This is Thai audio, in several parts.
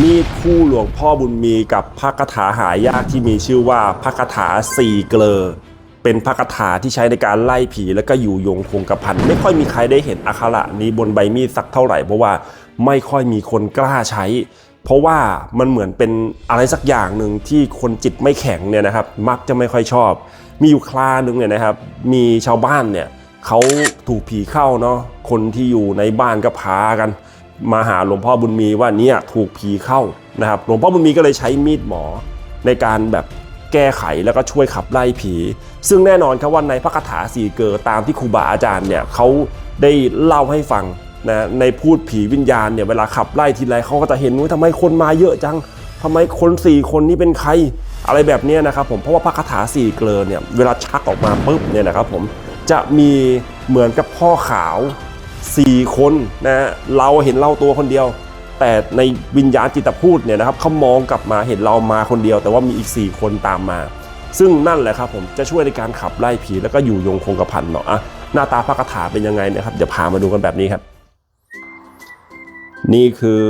มีดคู่หลวงพ่อบุญมีกับพระคาถาหายากที่มีชื่อว่าพระคาถาสี่เกลอ เป็นพระคาถาที่ใช้ในการไล่ผีแล้วก็อยู่ยงคงกระพันไม่ค่อยมีใครได้เห็นอักขระนี้บนใบมีดสักเท่าไหร่เพราะว่าไม่ค่อยมีคนกล้าใช้ เพราะว่ามันเหมือนเป็นอะไรสักอย่างหนึ่งที่คนจิตไม่แข็งเนี่ยนะครับ มักจะไม่ค่อยชอบ มีอยู่คลาหนึ่งเนี่ยนะครับ มีชาวบ้านเนี่ยเขาถูกผีเข้าเนาะคนที่อยู่ในบ้านก็พากัน มาหาหลวงพ่อบุญมีว่าเนี่ยถูกผีเข้านะครับหลวงพ่อบุญมีก็เลยใช้มีดหมอในการแบบแก้ไขแล้วก็ช่วยขับไล่ผี ซึ่งแน่นอนครับว่าในพระคาถาสี่เกิดตามที่ครูบาอาจารย์เนี่ยเขาได้เล่าให้ฟังนะในพูดผีวิญญาณเนี่ยเวลาขับไล่ทีไรเขาก็จะเห็นว่าทำไมคนมาเยอะจังทำไมคนสี่คนนี้เป็นใครอะไรแบบนี้นะครับผมเพราะว่าพระคาถาสี่เกลอเนี่ยเวลาชักออกมาปุ๊บเนี่ยนะครับผมจะมีเหมือนกับพ่อขาว 4 คนนะฮะเราเห็นเราตัวคนเดียว แต่ในวิญญาณจิตพูดเนี่ยนะครับเขามองกลับมาเห็นเรามาคนเดียว แต่ว่ามีอีก 4 คนตามมา ซึ่งนั่นแหละครับผมจะช่วยในการขับไล่ผีแล้วก็อยู่ยงคงกระพันเนาะอะหน้าตาพระคาถาเป็นยังไงนะครับ เดี๋ยวพามาดูกันแบบนี้ครับ นี่คือ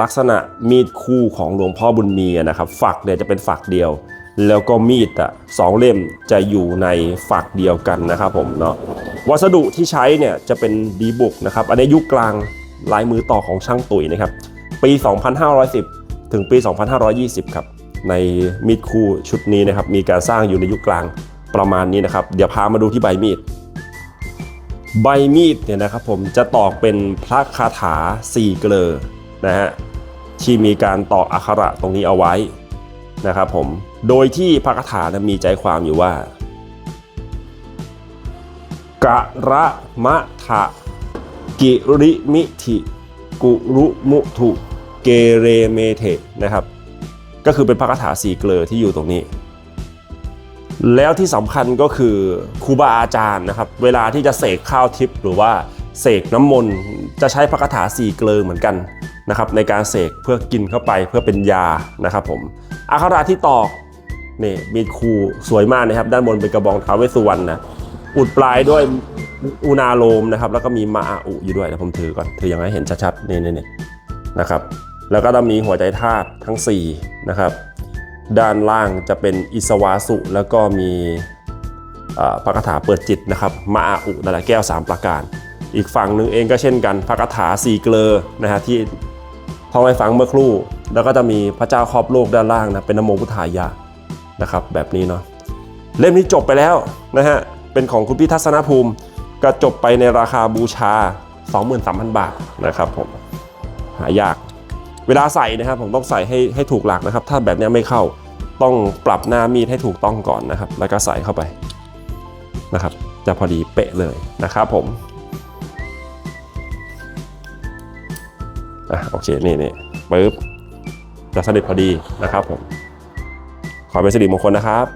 ลักษณะมีดคู่ของหลวงพ่อบุญมีนะครับ ฝักเนี่ยจะเป็นฝักเดียว แล้วก็มีดอะสองเล่มจะอยู่ในฝักเดียวกันนะครับผมเนาะ วัสดุที่ใช้เนี่ยจะเป็นดีบุกนะครับ อันนี้ยุคกลางลายมือต่อของช่างตุ๋ยนะครับ ปี 2510 ถึงปี 2520 ครับ ในมีดคู่ชุดนี้นะครับ มีการสร้างอยู่ในยุคกลางประมาณนี้นะครับ เดี๋ยวพามาดูที่ใบมีด ใบมีดเนี่ยนะครับผมจะตอกเป็นพระคาถาสี่เกลอนะฮะที่มีการตอกอักขระตรงนี้เอาไว้นะครับผม โดยที่พระคาถานะมีใจความอยู่ว่า กะระมะทะกิริมิถิกุรุมุถุเกเรเมเทนะครับ ก็คือเป็นพระคาถาสี่เกลอที่อยู่ตรงนี้ แล้วที่สำคัญก็คือครูบาอาจารย์นะครับ เวลาที่จะเสกข้าวทิพย์หรือว่าเสกน้ำมนต์จะใช้พระคาถาสี่เกลอเหมือนกันนะครับ ในการเสกเพื่อกินเข้าไปเพื่อเป็นยานะครับผมอักขระที่ตอกนี่มีดคูสวยมากนะครับ ด้านบนเป็นกระบองท้าเวสสุวรรณนะ อุดปลายด้วยอุณาโลมนะครับ แล้วก็มีมาอาอุอยู่ด้วยนะผมถือก่อนถืออยังไงเห็นชัดๆนี่นี่นนะครับ แล้วก็ต้องมีหัวใจธาตุทั้งสี่นะครับ ด้านล่างจะเป็นอิสวาสุ แล้วก็มีพระคาถาเปิดจิตนะครับมาอาอุนั่นแหละแก้ว 3 ประการ อีกฝั่งหนึ่งเองก็เช่นกันพระคาถาสีเกลอนะฮะที่ท่องให้ฟังเมื่อครู่ แล้วก็จะมีพระเจ้าครอบโลกด้านล่างนะเป็นนโมพุทธายะนะครับแบบนี้เนาะเล่มนี้จบไปแล้วนะฮะ เป็นของคุณพี่ทัศนภูมิก็จบไปในราคาบูชา 23,000 บาทนะครับผมหายากเวลาใส่นะครับผมต้องใส่ให้ให้ถูกหลักนะครับ ถ้าแบบนี้ไม่เข้าต้องปรับหน้ามีดให้ถูกต้องก่อนนะครับ แล้วก็ใส่เข้าไปนะครับ จะพอดีเป๊ะเลยนะครับผมอะโอเคนี่นี่ปึ๊บจะสนิทพอดีนะครับผมขอเป็นสิริมงคลนะครับ